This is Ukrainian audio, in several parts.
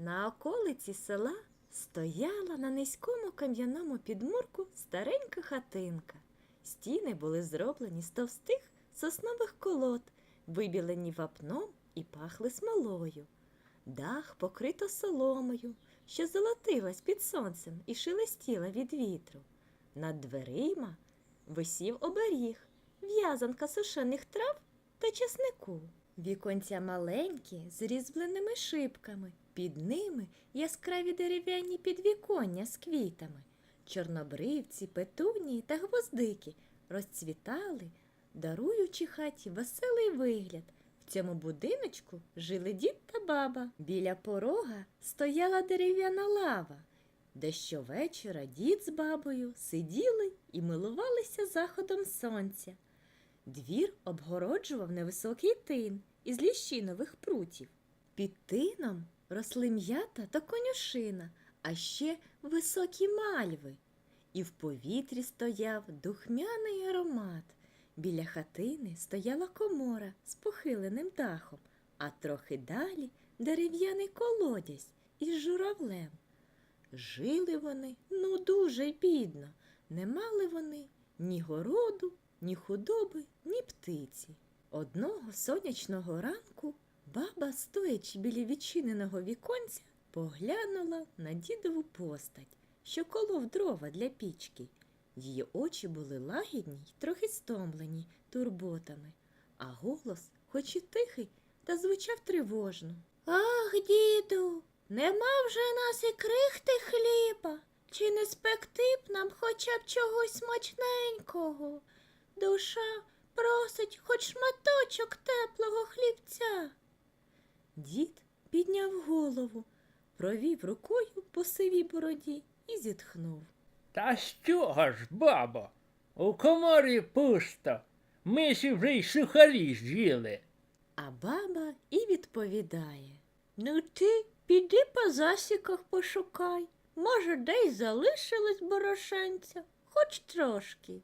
На околиці села стояла на низькому кам'яному підмурку старенька хатинка. Стіни були зроблені з товстих соснових колод, вибілені вапном і пахли смолою. Дах покрито соломою, що золотилась під сонцем і шелестіла від вітру. Над дверима висів оберіг, в'язанка сушених трав та чеснику. Віконця маленькі, з різьбленими шибками, під ними яскраві дерев'яні підвіконня з квітами. Чорнобривці, петунії та гвоздики розцвітали, даруючи хаті веселий вигляд. В цьому будиночку жили дід та баба. Біля порога стояла дерев'яна лава, де щовечора дід з бабою сиділи і милувалися заходом сонця. Двір обгороджував невисокий тин із ліщинових прутів. Під тином росли м'ята та конюшина, а ще високі мальви. І в повітрі стояв духмяний аромат. Біля хатини стояла комора з похиленим дахом, а трохи далі дерев'яний колодязь із журавлем. Жили вони ну дуже бідно, не мали вони ні городу, ні худоби, ні птиці. Одного сонячного ранку баба, стоячи біля відчиненого віконця, поглянула на дідову постать, що колов дрова для пічки. Її очі були лагідні й трохи стомлені турботами, а голос, хоч і тихий, та звучав тривожно. Ах, діду, нема вже нас і крихти хліба. Чи не спекти б нам хоча б чогось смачненького? Душа просить хоч шматочок теплого хлібця. Дід підняв голову, провів рукою по сивій бороді і зітхнув. Та що ж, бабо? У коморі пусто. Миші вже й сухарі з'їли. А баба і відповідає. Ну ти піди по засіках пошукай. Може, десь залишилось борошенця, хоч трошки.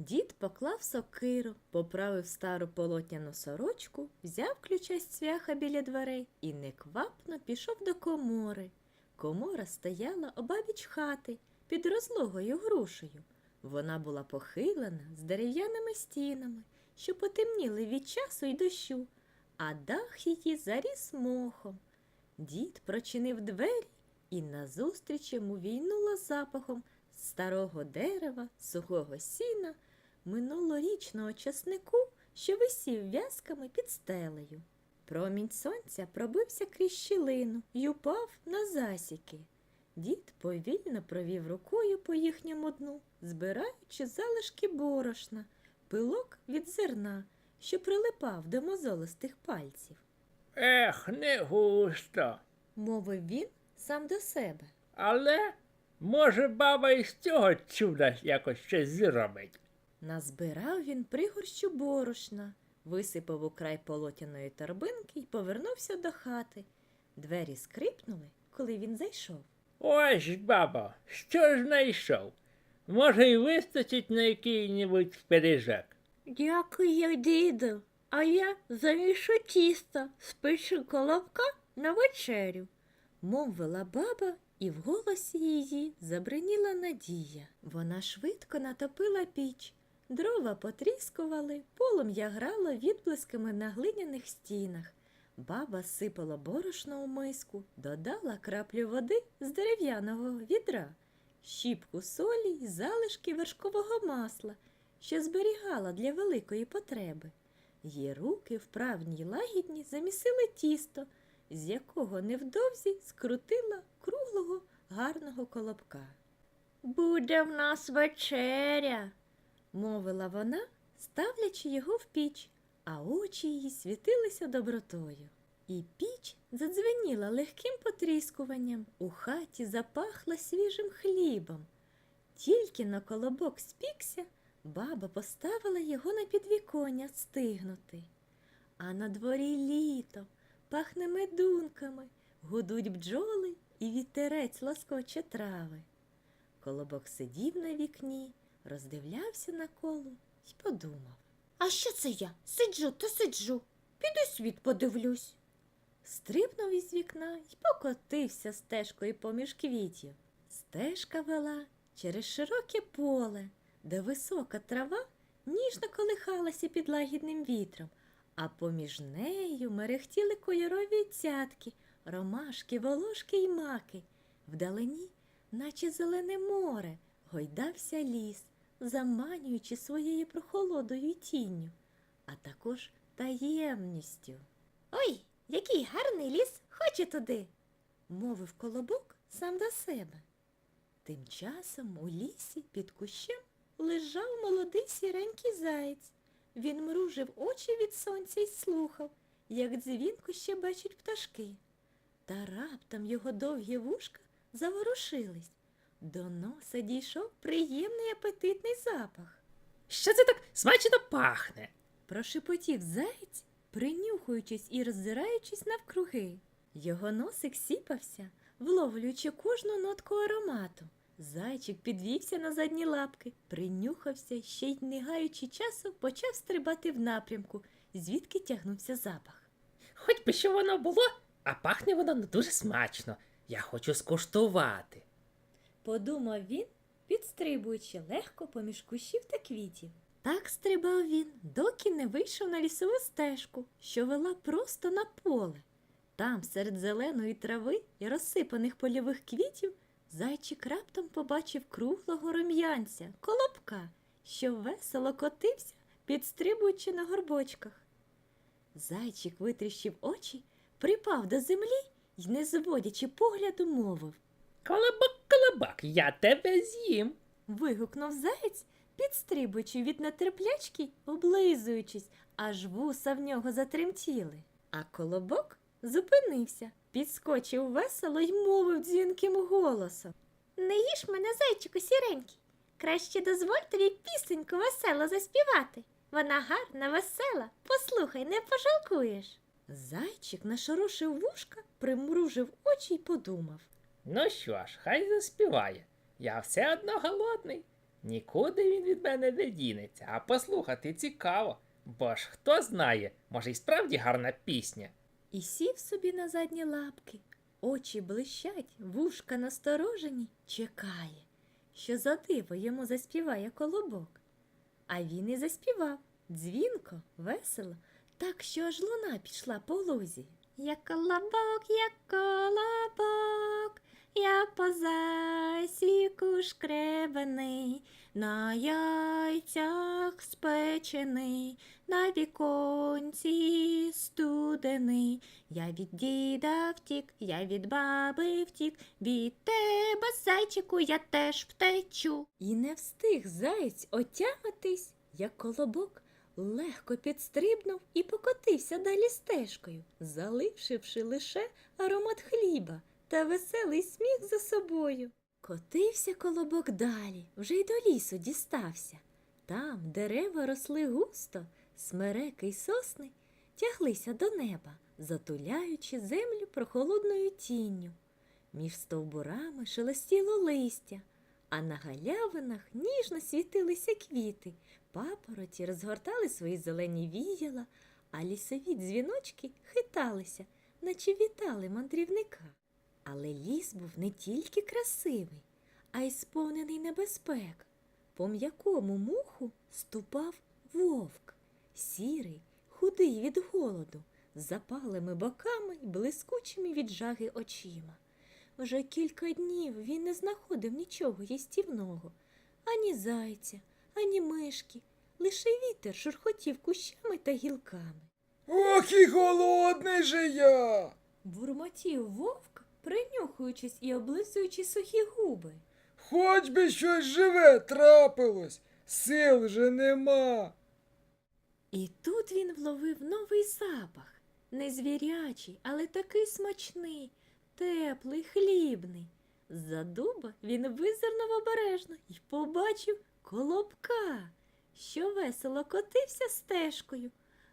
Дід поклав сокиру, поправив стару полотняну сорочку, взяв ключа з цвяха біля дверей і неквапно пішов до комори. Комора стояла обабіч хати під розлогою грушею. Вона була похилена з дерев'яними стінами, що потемніли від часу й дощу, а дах її заріс мохом. Дід прочинив двері і назустріч йому війнуло запахом старого дерева, сухого сіна, минулорічного часнику, що висів в'язками під стелею. Промінь сонця пробився крізь щілину й упав на засіки. Дід повільно провів рукою по їхньому дну, збираючи залишки борошна, пилок від зерна, що прилипав до мозолистих пальців. Ех, не густо. Мовив він сам до себе. Але може баба із цього чуда якось щось зробить. Назбирав він пригорщу борошна, висипав у край полотяної торбинки і повернувся до хати. Двері скрипнули, коли він зайшов. Ось, бабо, що ж знайшов? Може, й вистачить на який-небудь пиріжок. Дякую, діду. А я замішу тісто, спишу колобка на вечерю, мовила баба, і в голосі її забриніла надія. Вона швидко натопила піч, дрова потріскували, полум'я грало відблисками на глиняних стінах. Баба сипала борошно у миску, додала краплю води з дерев'яного відра, щіпку солі й залишки вершкового масла, що зберігала для великої потреби. Її руки вправні й лагідні замісили тісто, з якого невдовзі скрутила круглого гарного колобка. Буде в нас вечеря, мовила вона, ставлячи його в піч, а очі її світилися добротою. І піч задзвеніла легким потріскуванням, у хаті запахла свіжим хлібом. Тільки на колобок спікся, баба поставила його на підвіконня стигнути. А на дворі літо, пахне медунками, гудуть бджоли і вітерець лоскоче трави. Колобок сидів на вікні, роздивлявся на коло й подумав. А що це я? Сиджу та сиджу. Піду світ подивлюсь. стрибнув із вікна й покотився стежкою поміж квітів. Стежка вела через широке поле, де висока трава ніжно колихалася під лагідним вітром, а поміж нею мерехтіли кольорові цятки, ромашки, волошки й маки. Вдалині, наче зелене море, гойдався ліс, заманюючи своєю прохолодою й тінню, а також таємністю. Ой, який гарний ліс, хочу туди, мовив колобок сам до себе. Тим часом у лісі під кущем лежав молодий сіренький заєць. Він мружив очі від сонця й слухав, як дзвінко ще бачать пташки. Та раптом його довгі вушка заворушились. До носа дійшов приємний апетитний запах. Що це так смачно пахне? Прошепотів заєць, принюхуючись і роззираючись навкруги. Його носик сіпався, вловлюючи кожну нотку аромату. Зайчик підвівся на задні лапки, принюхався ще й не гаючи часу, почав стрибати в напрямку, звідки тягнувся запах. Хоч би що воно було, а пахне воно дуже смачно. Я хочу скуштувати. Подумав він, підстрибуючи легко поміж кущів та квітів. Так стрибав він, доки не вийшов на лісову стежку, що вела просто на поле. Там, серед зеленої трави і розсипаних польових квітів, зайчик раптом побачив круглого рум'янця, колобка, що весело котився, підстрибуючи на горбочках. Зайчик витріщив очі, припав до землі й, не зводячи погляду, мовив. Колобок, колобок, я тебе з'їм. Вигукнув заєць, підстрибуючи від нетерплячки, облизуючись, аж вуса в нього затремтіли. А колобок зупинився, підскочив весело й мовив дзвінким голосом. Не їж мене, зайчику сіренький. Краще дозволь тобі пісеньку весело заспівати. Вона гарна, весела, послухай, не пожалкуєш. Зайчик нашорошив вушка, примружив очі й подумав. Ну що ж, хай заспіває. Я все одно голодний. Нікуди він від мене не дінеться, а послухати цікаво. Бо ж хто знає, може й справді гарна пісня. і сів собі на задні лапки. Очі блищать, вушка насторожені, чекає, що за диво йому заспіває колобок. А він і заспівав дзвінко, весело, так що аж луна пішла по лузі. Як колобок, як колобок, я по засіку шкребаний, на яйцях спечений, на віконці студений. Я від діда втік, я від баби втік, від тебе, зайчику, я теж втечу. І не встиг заєць отямитись, як колобок легко підстрибнув і покотився далі стежкою, залишивши лише аромат хліба та веселий сміх за собою. Котився колобок далі, вже й до лісу дістався. Там дерева росли густо, смереки й сосни тяглися до неба, затуляючи землю прохолодною тінню. Між стовбурами шелестіло листя, а на галявинах ніжно світилися квіти, папороті розгортали свої зелені віяла, а лісові дзвіночки хиталися, наче вітали мандрівника. Але ліс був не тільки красивий, а й сповнений небезпек. По м'якому муху ступав вовк, сірий, худий від голоду, з запалими боками й блискучими від жаги очима. Вже кілька днів він не знаходив нічого їстівного, ані зайця, ані мишки, лише вітер шурхотів кущами та гілками. Ох і голодний же я. Бурмотів вовк, принюхуючись і облизуючи сухі губи. Хоч би щось живе трапилось, сил же нема. І тут він вловив новий запах, не звірячий, але такий смачний, теплий, хлібний. З-за дуба він визирнув обережно і побачив колобка, що весело котився стежкою,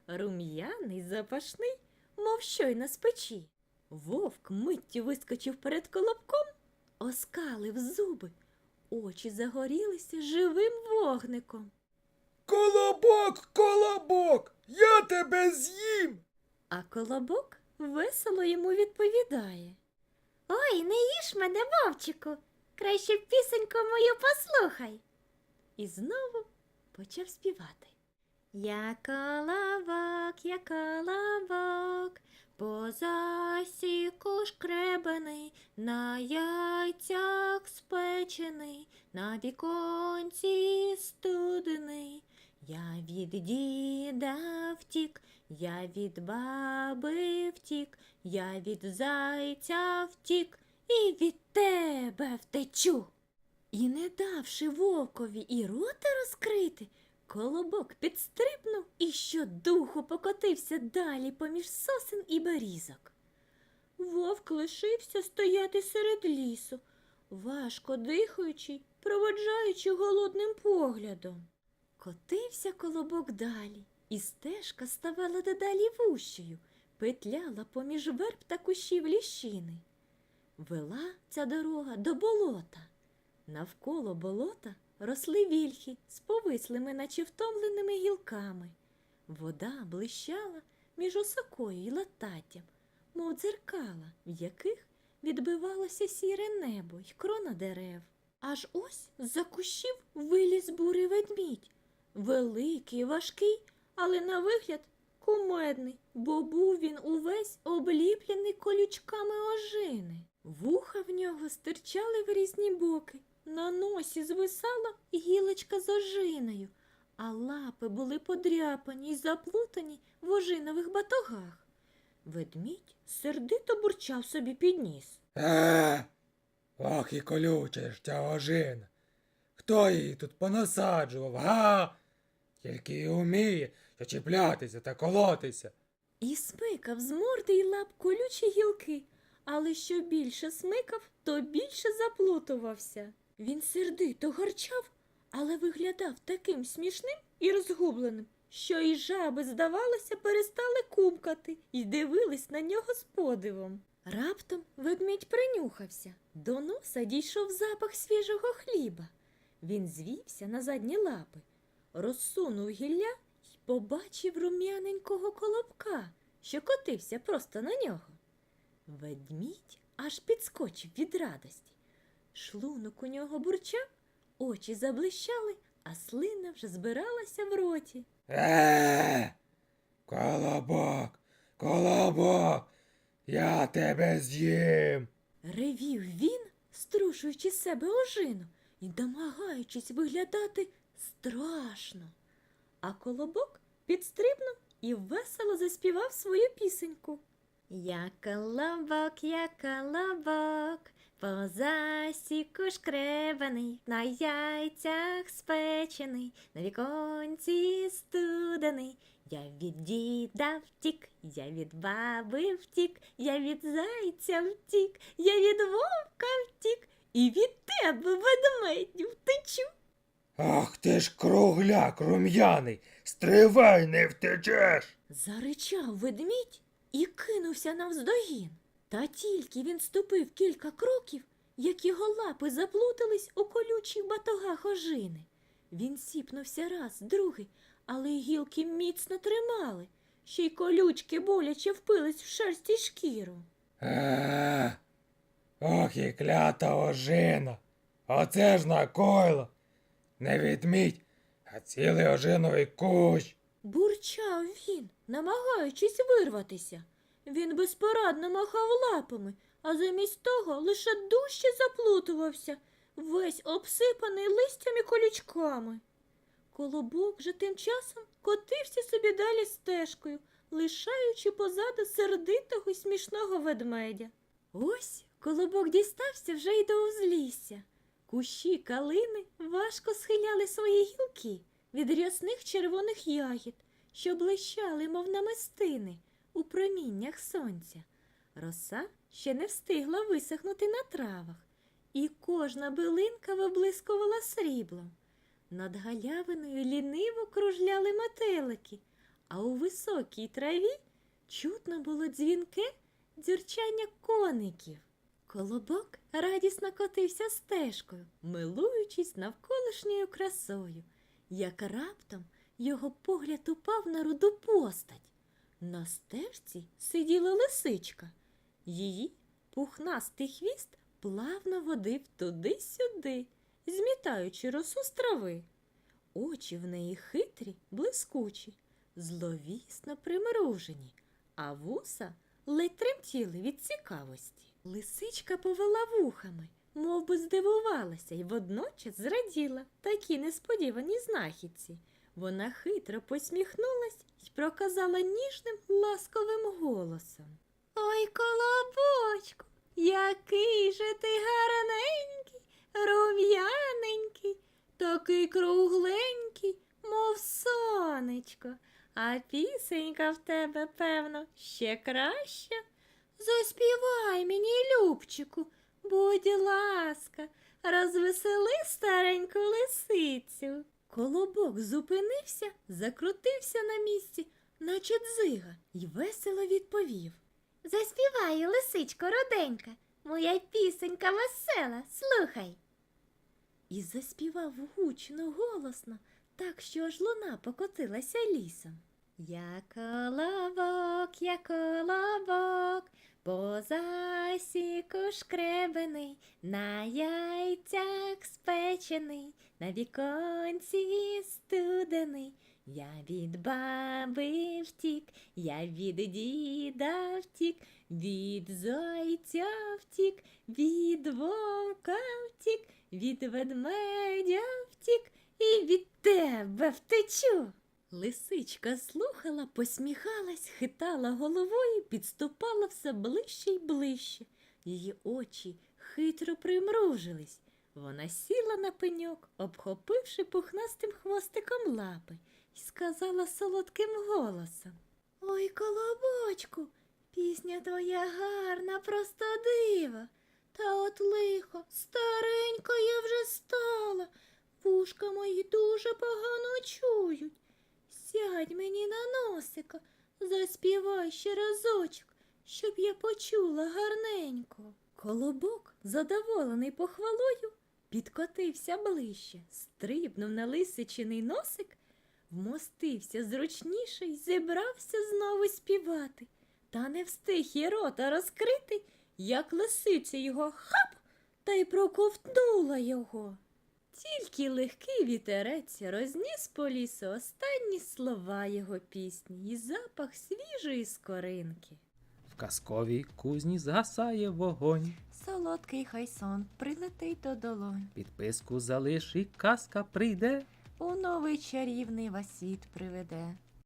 рум'яний, запашний, мов щойно з печі. Вовк миттю вискочив перед колобком, оскалив зуби, очі загорілися живим вогником. Колобок, колобок, я тебе з'їм. А колобок весело йому відповідає. Ой, не їж мене, вовчику. Краще пісеньку мою послухай. І знову почав співати. Я колобок, я колобок, по засіку шкребаний, на яйцях спечений, на віконці студений. Я від діда втік, я від баби втік, я від зайця втік і від тебе втечу. І не давши вовкові і рота розкрити, колобок підстрибнув і щодуху покотився далі поміж сосен і берізок. Вовк лишився стояти серед лісу, важко дихаючи, проводжаючи голодним поглядом. Котився колобок далі, і стежка ставала дедалі вущою, петляла поміж верб та кущів ліщини. Вела ця дорога до болота. Навколо болота росли вільхи з повислими, наче втомленими гілками. Вода блищала між осокою і лататтям, мов дзеркала, в яких відбивалося сіре небо й крона дерев. Аж ось з-за кущів виліз бурий ведмідь. Великий, важкий, але на вигляд кумедний, бо був він увесь обліплений колючками ожини. Вуха в нього стирчали в різні боки, на носі звисала гілочка з ожиною, а лапи були подряпані й заплутані в ожинових батогах. Ведмідь сердито бурчав собі під ніс. Е, ох і колюча ж ця ожина. Хто її тут понасаджував, га? Тільки й уміє, чіплятися та колотися. І смикав з морди й лап колючі гілки, але що більше смикав, то більше заплутувався. Він сердито гарчав, але виглядав таким смішним і розгубленим, що і жаби, здавалося, перестали кумкати і дивились на нього з подивом. Раптом ведмідь принюхався. До носа дійшов запах свіжого хліба. Він звівся на задні лапи, розсунув гілля й побачив рум'яненького колобка, що котився просто на нього. Ведмідь аж підскочив від радості. Шлунок у нього бурчав, очі заблищали, а слина вже збиралася в роті. Е, колобок, колобок, я тебе з'їм. Ревів він, струшуючи себе ожину і намагаючись виглядати страшно. А колобок підстрибнув і весело заспівав свою пісеньку. Я колобок, я колобок, по засіку шкребаний, на яйцях спечений, на віконці студений. Я від діда втік, я від баби втік, я від зайця втік, я від вовка втік, і від тебе, ведмедю, втечу. Ах ти ж кругляк рум'яний, стривай, не втечеш. Заричав ведмідь і кинувся навздогін. Та тільки він ступив кілька кроків, як його лапи заплутались у колючих батогах ожини. Він сіпнувся раз, другий, але гілки міцно тримали, ще й колючки боляче впились в шерсть і шкіру. Е, ох і клята ожина. Оце ж накойло. Не відмідь, а цілий ожиновий кущ. Бурчав він, намагаючись вирватися. Він безпорадно махав лапами, а замість того лише дужче заплутувався, весь обсипаний листями колючками. Колобок же тим часом котився собі далі стежкою, лишаючи позаду сердитого й смішного ведмедя. Ось колобок дістався вже й до узлісся. Кущі калини важко схиляли свої гілки від рясних червоних ягід, що блищали, мов намистини, у проміннях сонця. Роса ще не встигла висохнути на травах, і кожна билинка виблискувала сріблом. Над галявиною ліниво кружляли метелики, а у високій траві чутно було дзвінке дзюрчання коників. Колобок радісно котився стежкою, милуючись навколишньою красою, як раптом його погляд упав на руду постать. На стежці сиділа лисичка. Її пухнастий хвіст плавно водив туди-сюди, змітаючи росу з трави. Очі в неї хитрі, блискучі, зловісно примружені, а вуса ледь тремтіли від цікавості. Лисичка повела вухами, мов би здивувалася і водночас зраділа такій несподіваній знахідці. Вона хитро посміхнулась і проказала ніжним ласковим голосом. Ой, колобочку, який же ти гарненький, рум'яненький, такий кругленький, мов сонечко, а пісенька в тебе, певно, ще краща. Заспівай мені, Любчику, будь ласка, розвесели стареньку лисицю. Колобок зупинився, закрутився на місці, наче дзига, і весело відповів. Заспівай, лисичко роденька, моя пісенька весела, слухай. І заспівав гучно, голосно, так що аж луна покотилася лісом. Я колобок, я колобок, по засіку шкребений, на яйцях спечений, на віконці студений. Я від баби втік, я від діда втік, від зайця втік, від вовка втік, від ведмедя втік і від тебе втечу. Лисичка слухала, посміхалась, хитала головою, підступала все ближче й ближче. Її очі хитро примружились. Вона сіла на пеньок, обхопивши пухнастим хвостиком лапи, і сказала солодким голосом. Ой, колобочку, пісня твоя гарна, просто диво. Та от лихо, старенька я вже стала, вушка мої дуже погано чують. Сядь мені на носика, заспівай ще разочок, щоб я почула гарненько. Колобок, задоволений похвалою, підкотився ближче, стрибнув на лисичиний носик, вмостився зручніше й зібрався знову співати. Та не встиг і рота розкрити, як лисиця його хап та й проковтнула його. Тільки легкий вітерець розніс по лісу останні слова його пісні і запах свіжої скоринки. В казковій кузні згасає вогонь. Солодкий хай сон прилетить до долонь, Підписку залиш і казка прийде. у новий чарівний васіт приведе.